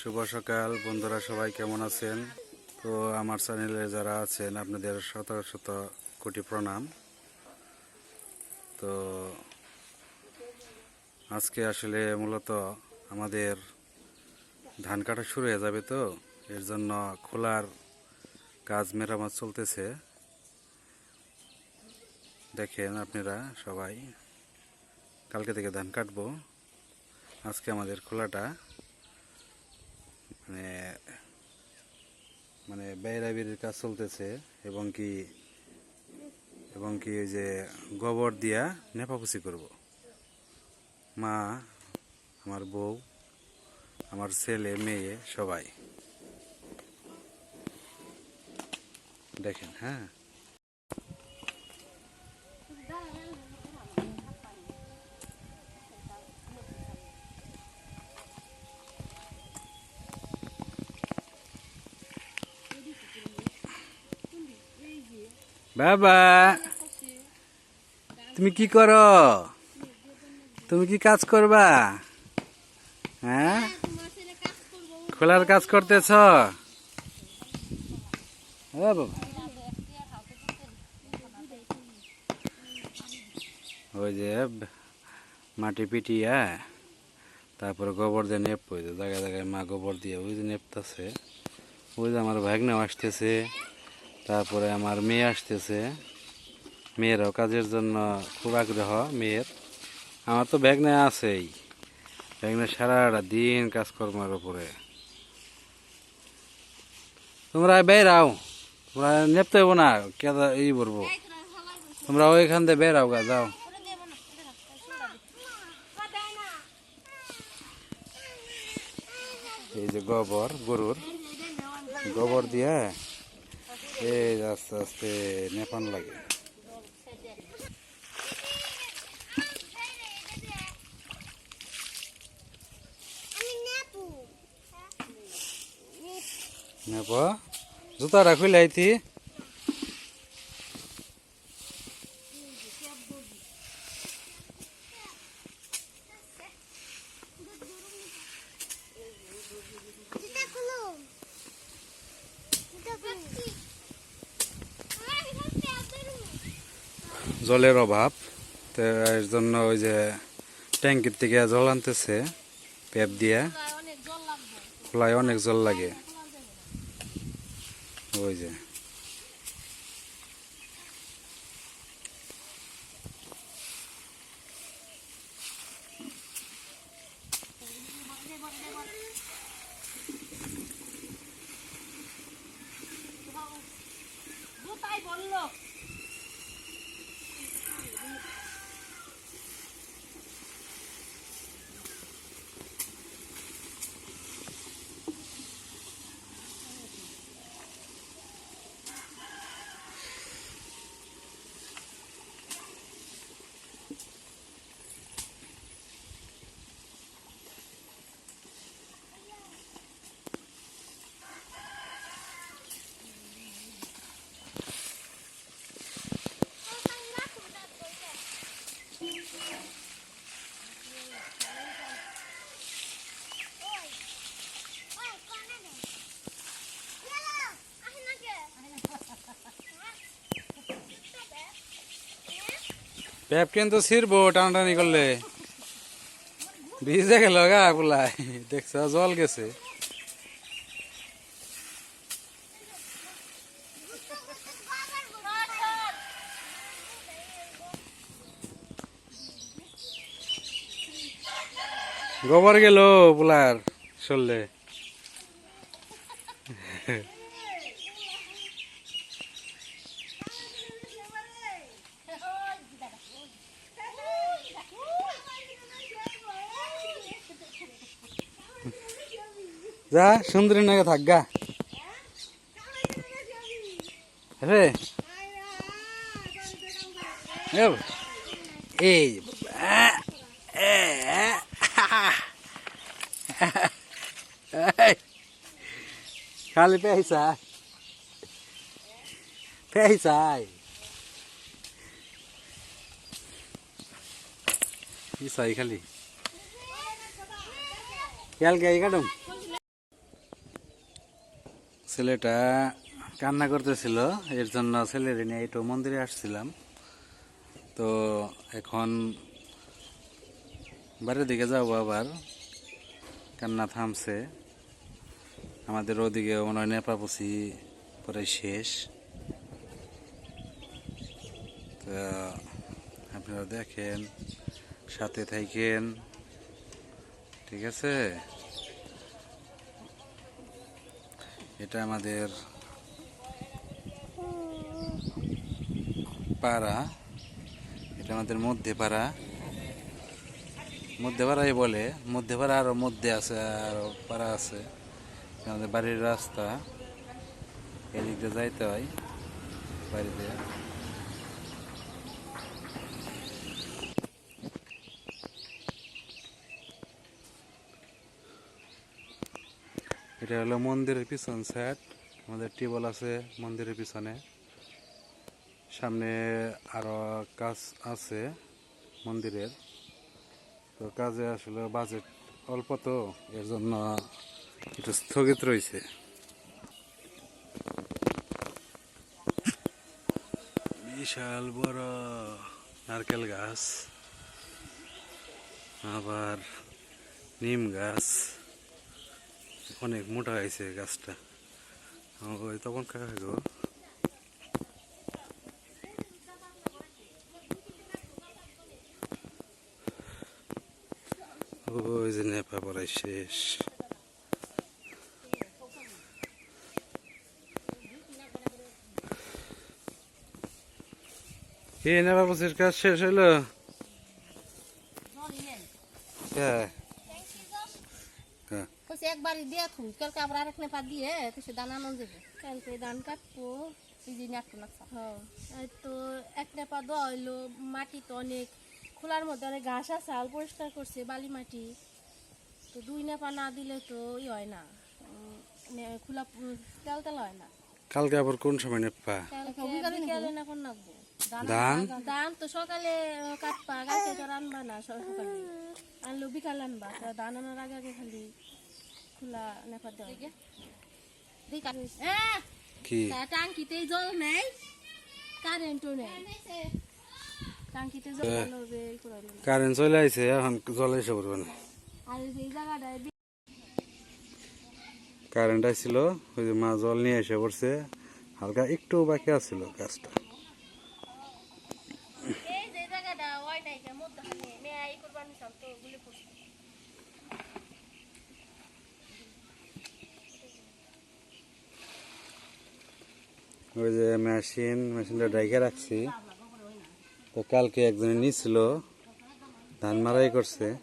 শুভ সকাল, বন্ধুরা সবাই কেমন আছেন? তো আমার চ্যানেলে যারা আছেন, আপনাদের শত শত কোটি প্রণাম। তো আজকে আসলে মূলত আমাদের ধান কাটা শুরু হয়ে যাবে তো, এর জন্য খোলার কাজ মেরামত চলতেছে। দেখেন আপনারা সবাই, কালকে থেকে ধান কাটবো। আজকে আমাদের খোলাটা মানে মানে বেড়াবিড়ির কাজ চলতেছে, এবং কি এবং কি ওই যে গোবর দিয়া নেপাপুসি করব। মা, আমার বউ, আমার ছেলে, মেয়ে, সবাই। দেখেন হ্যাঁ? বাবা, তুমি কি করো? তুমি কি কাজ করবা? হ্যাঁ? খোলার কাজ করতেছ? বাবা। ওই যে মাটি পিটিয়া, তারপরে গোবর দিয়ে নেপ, ওই জায়গায় জায়গায় মা গোবর দিয়ে ওই যে নেপতেছে। ওই যে আমার ভাগ্নেও আসতেছে। তারপরে আমার মেয়ে আসতেছে। মেয়েরও কাজের জন্য খুব আগ্রহ, মেয়ের। আমার তো ব্যাগনে আছেই। ব্যাগনে সারাটা দিন কাজকর্মের উপরে। তোমরা বেরাও তোমরা নেপতে হব না, কেদা এই বলব। তোমরা ওইখান দিয়ে বেরাও গা, যাও। এই যে গোবর, গরুর। গোবর দিয়ে এই যে আস্তে আস্তে নেপান লাগে নেপ জুতাটা খুলে আইতি জলের অভাব তো এর জন্য ওই যে ট্যাঙ্কির থেকে জল আনতেছে পেপ দিয়ে। খোলায় অনেক জল লাগে। ওই যে। পেপ কিন্তু ছিড়বো, টানাটানি করলে। ভিজে গেল গা পুলাই দেখছ, জল গেছে। গোবর গেল পুলার চললে যা সুন্দরী নাকি থাক গা রে এ বাবা, এই যে বাবা, এ, এ, এই, খালি পেয়েছা পেয়েছাই ইসাই খালি খেয়াল কে কাটুম ছেলেটা কান্না করতেছিল, এর জন্য ছেলের নিয়ে একটু মন্দিরে আসছিলাম। তো এখন বাড়ির দিকে যাব আবার, কান্না থামছে। আমাদের ওদিকে মনে হয় নেপাপুসি পরে শেষ। তো আপনারা দেখেন, সাথে থাকেন, ঠিক আছে? এটা আমাদের পাড়া। এটা আমাদের মধ্যে পাড়া। মধ্যে পাড়াই বলে। মধ্যে পাড়া আরও মধ্যে আছে, আরও পাড়া আছে। আমাদের বাড়ির রাস্তা। এদিক দিয়ে যাইতে হয় বাড়িতে। এটা হলো মন্দিরের পিছন সাইড আমাদের টিউবওয়েল আছে মন্দিরের পিছনে। সামনে আরও কাজ আছে মন্দিরের। তো কাজে আসলে বাজেট অল্প তো, এর জন্য একটু স্থগিত রয়েছে। বিশাল বড় নারকেল গাছ। আবার নিম গাছ। অনেক মোটা হয়েছে গাছটা। ওই তখন কাকা গো ওই যে নেপা পড়াই শেষ। কি নেপা বসির কাজ শেষ হইল হ্যাঁ হ্যাঁ কইছে একবারই দিয়া থুই কালকে আবার আরেক নেপা দিয়ে কইছে দান আনন্দ দেবে কালকে ধান কাটবো। এই যে হ্যাঁ। তো এক নেপা দেওয়া হইল মাটি তো অনেক। খোলার মধ্যে অনেক ঘাস আছে আল পরিষ্কার করছে বালি মাটি। তো দুই নেপা না দিলে তো ই হয় না। উম, খোলা তেল তেল হয় না। কালকে আবার কোন সময় নেপা? কালকে বিকালে নাকবো। ধান? ধান? তো সকালে কাটবা কালকে তো রানবা না সকালে। আনলো বিকাল আনবা তো ধান আনার আগে আগে খালি। খোলা নেপা দেওয়া কি? টাঙ্কিতেই জল নেই কারেন্টও নেই। টাঙ্কিতে জল ভালো হবে এই করে নিলাম। কারেন্ট চলে আইছে এখন জল এসে পড়বে না। আর এই জায়গাটায় কারেন্ট আসছিল ওই যে মা জল নিয়ে এসে পড়ছে হালকা একটু বাকি আছিল গাছটা। এই যে জায়গাটা ওই নাই যে মধ্যখানে। মেয়া এই করবার নিছিলাম তো গুলি পড়ছে ওই যে মেশিন মেশিনটা ডাইকে রাখছি। তো কালকে একজনে নিছিল, ধান মারাই করছে।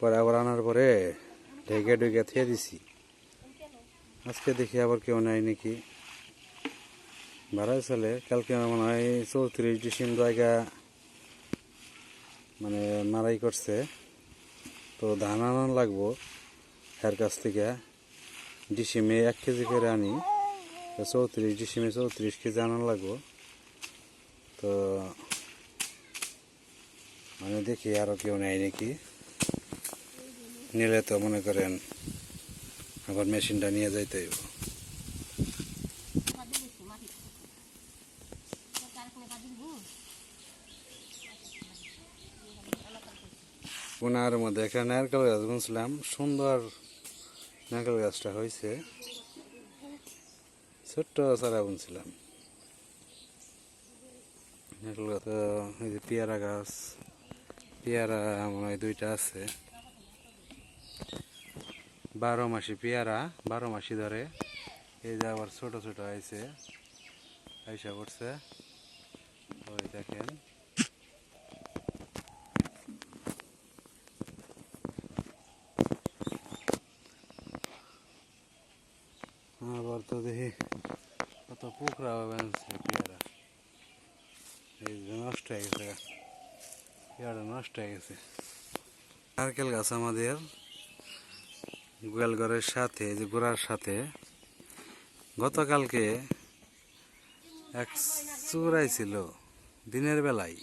পরে আবার আনার পরে ঢেকে ঢুকে থিয়ে দিছি। আজকে দেখি আবার কেউ নাই নাকি। ভাড়াই চলে। কালকে মনে হয় চৌত্রিশ ডিসেম্বর জায়গা মানে মারাই করছে। তো ধান আনানো লাগবো। এর কাছ থেকে ডিসিমে এক কেজি করে আনি। চৌত্রিশ ডিসিমে চৌত্রিশ কেজি আনানো লাগবো। তো মানে দেখি আরও কেউ নেয় নাকি। নিলে তো মনে করেন আবার মেশিনটা নিয়ে যাইতে হইব। কোনার মধ্যে একটা নারকেল গাছ গুনছিলাম সুন্দর নারকেল গাছটা হয়েছে ছোট্ট চারা বুনছিলাম। গাছ তো এই যে পেয়ারা গাছ, পেয়ারা মনে হয় দুইটা আছে। বারো মাসি পেয়ারা, বারো মাসি ধরে। এই যে আবার ছোট ছোট হয়েছে আইসা করছে ওই দেখেন। আবার তো দেখি কত পুকরা বানছে পেয়ারা এই যে নষ্ট হয়ে গেছে পেয়ারা নষ্ট হয়ে গেছে নারকেল গাছ আমাদের গোয়াল ঘরের সাথে যে গোড়ার সাথে গতকালকে এক চুরাই ছিল দিনের বেলায়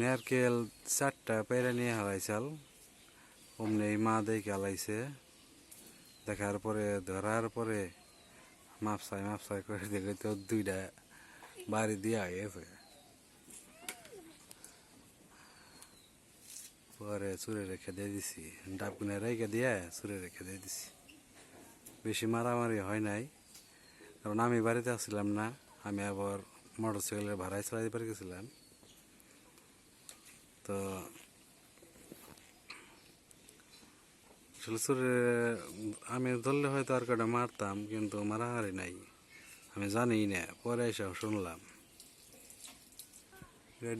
নারকেল চারটা পেরে নিয়ে হারাইছাল অমনি মা দেখে হালাইছে দেখার পরে ধরার পরে মাপসাই মাপসাই করে দেখে তো দুইটা বাড়ি দিয়া গেছে পরে চুরে রেখে দিয়ে দিছি। ডাব ডাবগুনে রেখে দিয়ে চুরে রেখে দিয়ে দিছি। বেশি মারামারি হয় নাই। কারণ আমি বাড়িতে আসছিলাম না, আমি আবার মোটর সাইকেলের ভাড়ায় চালাই পারে গেছিলাম। তো আসলে আমি ধরলে হয়তো আর কটা মারতাম, কিন্তু মারাহারি নাই। আমি জানি না, পরে এসে শুনলাম।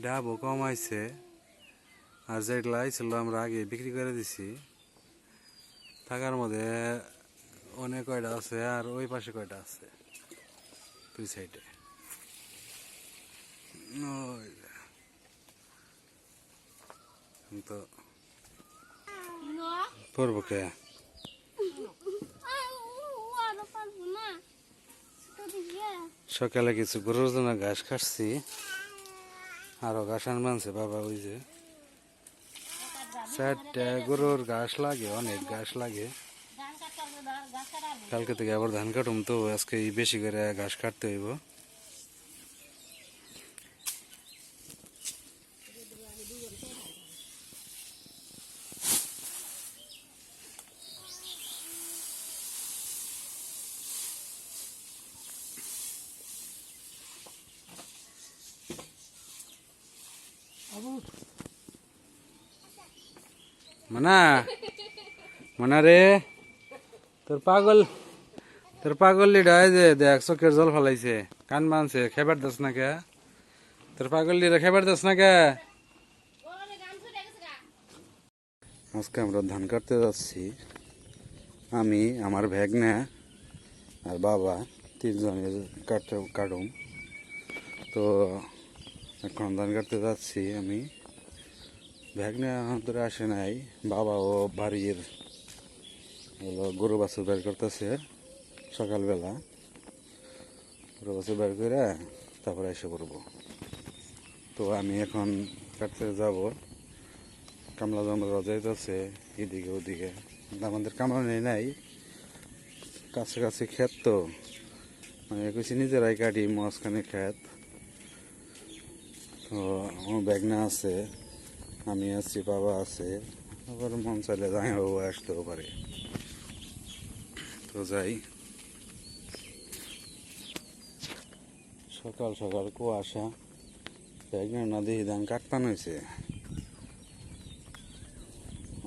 ডাবও কমাইছে, আর যেগুলো আইছিল আমরা আগে বিক্রি করে দিছি। থাকার মধ্যে অনেক কয়টা আছে আর ওই পাশে কয়টা আছে, দুই সাইডে। তো পড়ব কে? সকালে কিছু গরুর জন্য ঘাস কাটছি আরও ঘাস আনবানছে বাবা ওই যে। চারটা গরুর ঘাস লাগে, অনেক ঘাস লাগে। কালকে থেকে আবার ধান কাটুম তো, আজকে বেশি করে ঘাস কাটতে হইব। মানা মানা রে, তোর পাগল তোর পাগল লিডাই যে দেখ চোখের জল ফলাইছে, কান বানছে, খেবার দাস না কে? তোর পাগল লিডা খেবার দাস না কে? আজকে আমরা ধান কাটতে যাচ্ছি। আমি, আমার ভ্যাগনা আর বাবা, তিনজনের কাটুম। তো এখন ধান কাটতে যাচ্ছি আমি। ভ্যাগনা ধরে আসে নাই বাবা ও বাড়ির হলো গরু বাছুর বের করতেছে সকালবেলা। গরু বাছুর বের করে তারপরে এসে করব তো আমি এখন কাটতে যাব, কামলা জমরা যাইতেছে, এদিকে ওদিকে। আমাদের কামলা নেই, নাই। কাছাকাছি ক্ষেত তো। মানে কিছু নিজেরাই কাটি, মাঝখানে ক্ষেত। তো আমার ব্যাগনা আছে, আমি আছি, বাবা আছে, আবার মন চাইলে জামাইবাবু আসতেও পারে। তো যাই। সকাল সকাল কুয়াশা ব্যাগনা না দেখি ধান কাটপান হয়েছে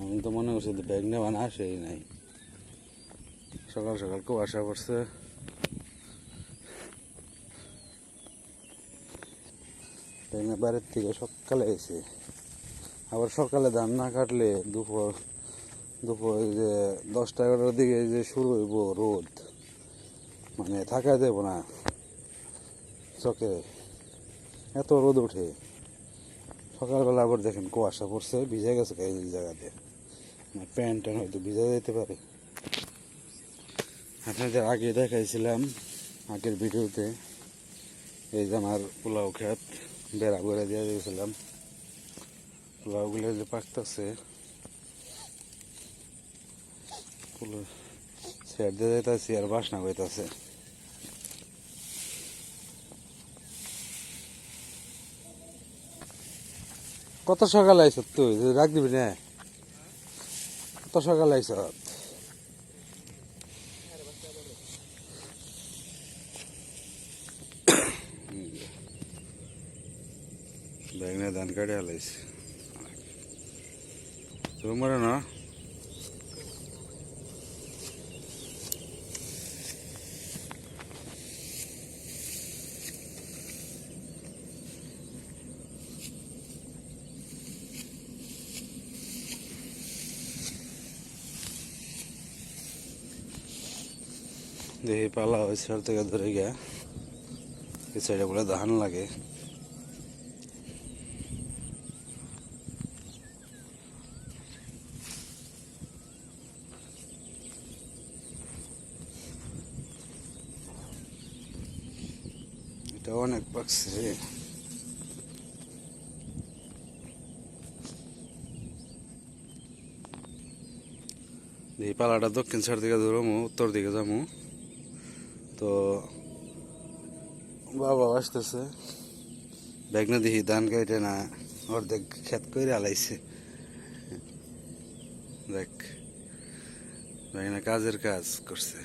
আমি তো মনে করছি ব্যাগ নেওয়ান আসেই নাই। সকাল সকাল কুয়াশা পড়ছে। ব্যাগনা বাড়ির থেকে সকালে এসে। আবার সকালে ধান না কাটলে দুপুর দুপুর যে দশটা এগারোটার দিকে যে শুরু হইব রোদ। মানে থাকা দেব না। চকে। এত রোদ ওঠে। সকালবেলা আবার দেখেন কুয়াশা পড়ছে, ভিজে গেছে এই জায়গাতে। আমার প্যান্ট ট্যান্ট হয়তো ভিজে যেতে পারে। আপনাদের আগে দেখাইছিলাম আগের ভিডিওতে। এই যে আমার পোলাও খেত। বেড়া করে দিয়ে দিয়েছিলাম। পোলাওগুলো যে পাকতেছে সেট দিয়ে যাইতেছি আর বাসনা হইতাছে কত সকাল আইস তুই? রাখ দিবি না? কত সকাল আইস ব্যাগনে ধান কাটে হালাইছে তোমার না দেখি পালা ওই সাইড থেকে ধরে গিয়া এই সাইডে বলে ধান লাগে এটা অনেক পাকছে রে এই পালাটা দক্ষিণ সাইড দিকে ধরমু উত্তর দিকে যাব তো বাবা আসতেছে ব্যাগ না দেখি ধান কাইটে না অর্ধেক খেত করে আলাইছে দেখ ব্যাগ না কাজের কাজ করছে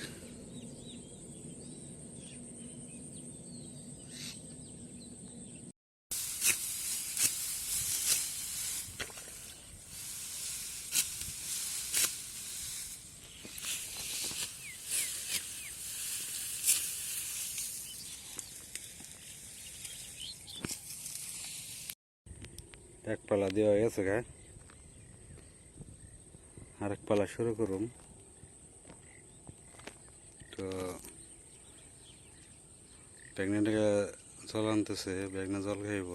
দেওয়া গেছে গা। আরেক পালা শুরু করুন। তো প্রেগনেন্টকে জল আনতেছে, ব্যাগনা জল খাইব।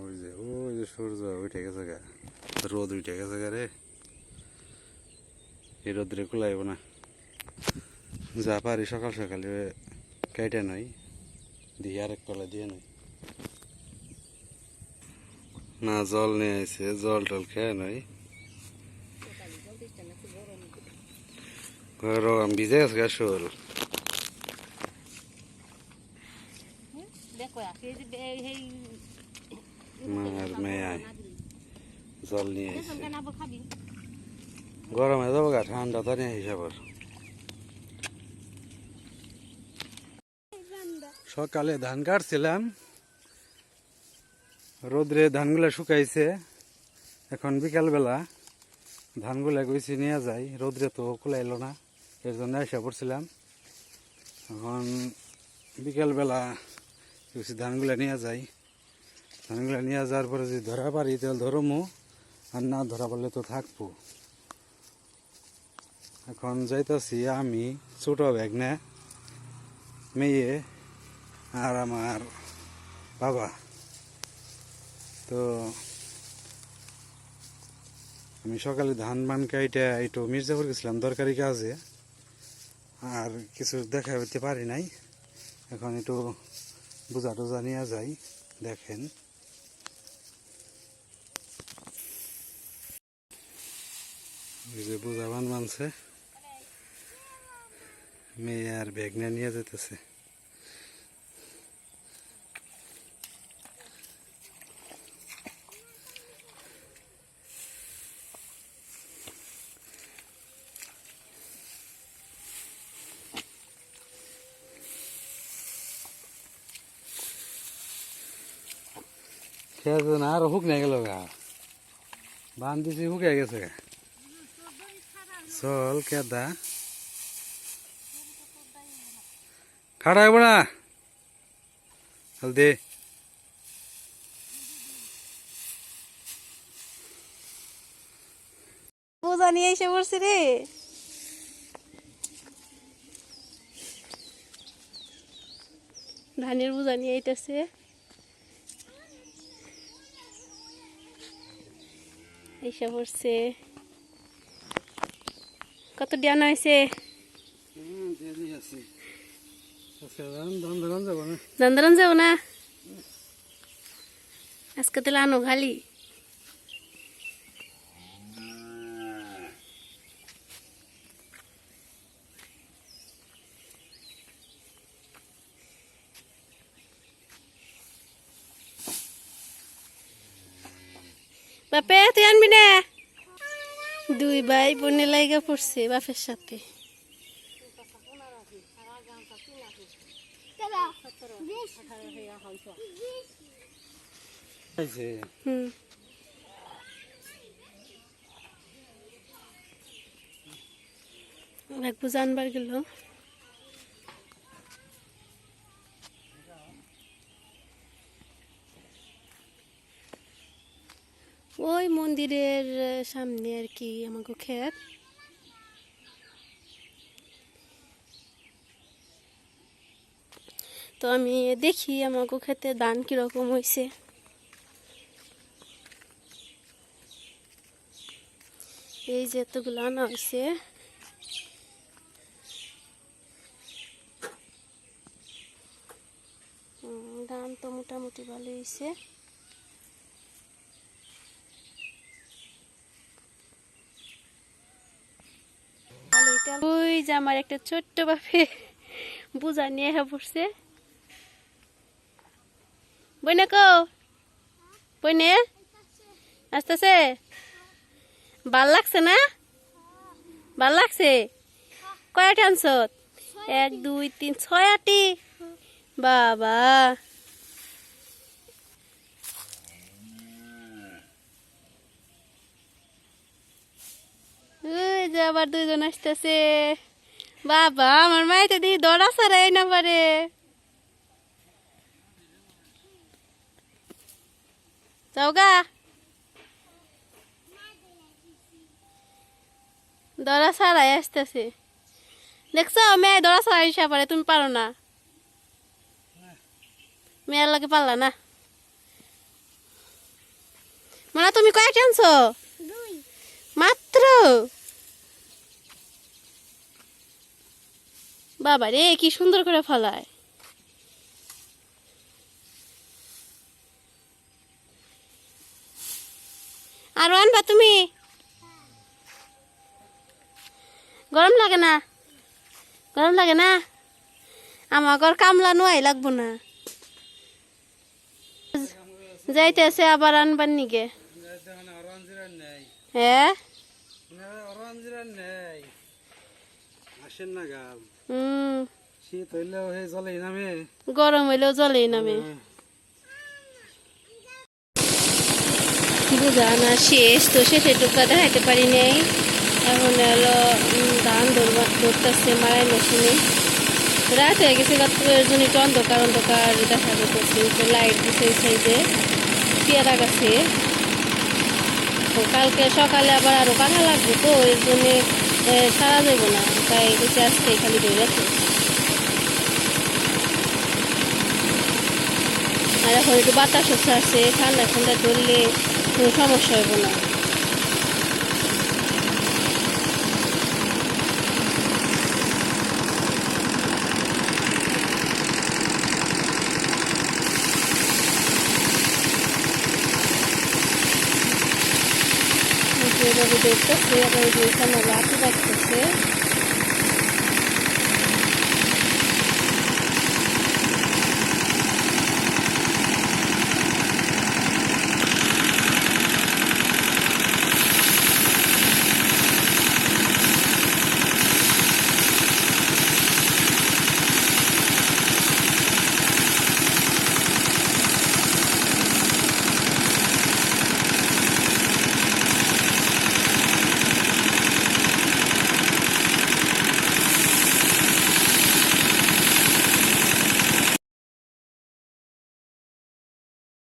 ওই যে ওই যে সূর্য উঠে গেছে গা। রোদ উঠে গেছে গা রে। এই রোদ্রে কুলাইব না। যা পারি সকাল সকালে কেটে নই দিয়ে আরেক পালা দিয়ে নই। না জল নিয়ে আইছে জল টল খেয়ে নই। গরম ভিজে গেছে গা শোল দেখো এই যে বে- এই মার মেয়ে। জল নিয়ে খাবি। গরম যাব গা ঠান্ডা তো নিয়ে হিসাবর সকালে ধান কাটছিলাম। রোদ্রে ধানগুলা শুকাইছে। এখন বিকালবেলা ধানগুলা গইছি নিয়ে যাই। রোদ্রে তো কুলাইলো না, এর জন্য এসে পড়ছিলাম। এখন বিকালবেলা গেছি ধানগুলা নিয়ে যাই। ধানগুলা নিয়ে যাওয়ার পরে যদি ধরা পারি তাহলে ধরমু, আর না ধরা পারলে তো থাকব। এখন যাইতাছি আমি ছোট ব্যাগ না, মেয়ে আর আমার বাবা। তো আমি সকালে ধান বান কাইটা একটু মির্জাপুর গেছিলাম, দরকারি কাজে। আর কিছু দেখা হইতে পারি নাই। এখন একটু বোঝা টোজা নিয়ে যাই, দেখেন। যে বোঝা বান বানছে। মেয়ে আর ব্যাগ নিয়ে যেতেছে। খেয়ে না আর হুক নিয়ে গেল গা। বান দিছি হুকে গেছে চল কেদা। খাড়া হইব না। হলদি পূজা নিয়ে এসে পড়ছি রে। ধানের বোঝা নিয়ে আইতেছে। এসে পড়ছে কত ডানা হয়েছে দন্দরন যাব না আজকে তাহলে আনো খালি বাপে তুই আনবি না? দুই ভাই বোনে লাইগা পড়ছে বাপের সাথে। হুম। জানবার গেল ওই মন্দিরের সামনে আর কি আমাকে ক্ষেত তো আমি দেখি আমাকে খেতে দান কীরকম হয়েছে এই যে এতগুলো আনা হয়েছে ধান তো মোটামুটি ভালো হয়েছে যে আমার একটা ছোট্ট বাপে বুঝা নিয়ে হ্যাঁ পড়ছে। বইনে কো? বইনে? আসতেছে? ভালো লাগছে না? ভালো লাগছে? কয়টা আনছত এক, দুই, তিন ছয় আটি বাবা। ওই যে আবার দুইজন আসতেছে। বাবা আমার মাইতে দিই দড়া সারাই না পারে। যাওগা দড়া সারাই আসতেছে। দেখছ মেয়ে দড়া সারাই আসা পারে তুমি পারো না। মেয়ের লাগে পারলা না। মানে তুমি কয়েকটা আনছো? মাত্র? বাবা রে কি সুন্দর করে ফলায়। আর আনবা তুমি? গরম লাগে না? গরম লাগে না? আমার ঘর কামলা নোয়াই লাগবো না। যাইতেছে আবার আনবার নিগে। হ্যাঁ? না শীত হইলেও হে জলে নামে। গরম হইলেও জলেই নামে। বুঝা না শেষ তো শেষে টুকা দেখাইতে পারি নাই। এখন হলো ধান ধরতেছে মারাই মেশিনে। রাত হয়ে গেছে রাত্রের জন্য একটু অন্ধকার অন্ধকার দেখা যেতেছে লাইট দিছে সাইডে পেয়ারা গাছে। কালকে সকালে আবার আরও কাটা লাগবে তো এর জন্য সারা দেবো না। তাই কিছু আজকে খালি ধরে আছে আর এখন একটু বাতাস হচ্ছে আছে ঠান্ডা ঠান্ডা ধরলে কোনো সমস্যা হবে না। এভাবে দেখতেছে আবার ওইখানে লাঠি রাখতেছে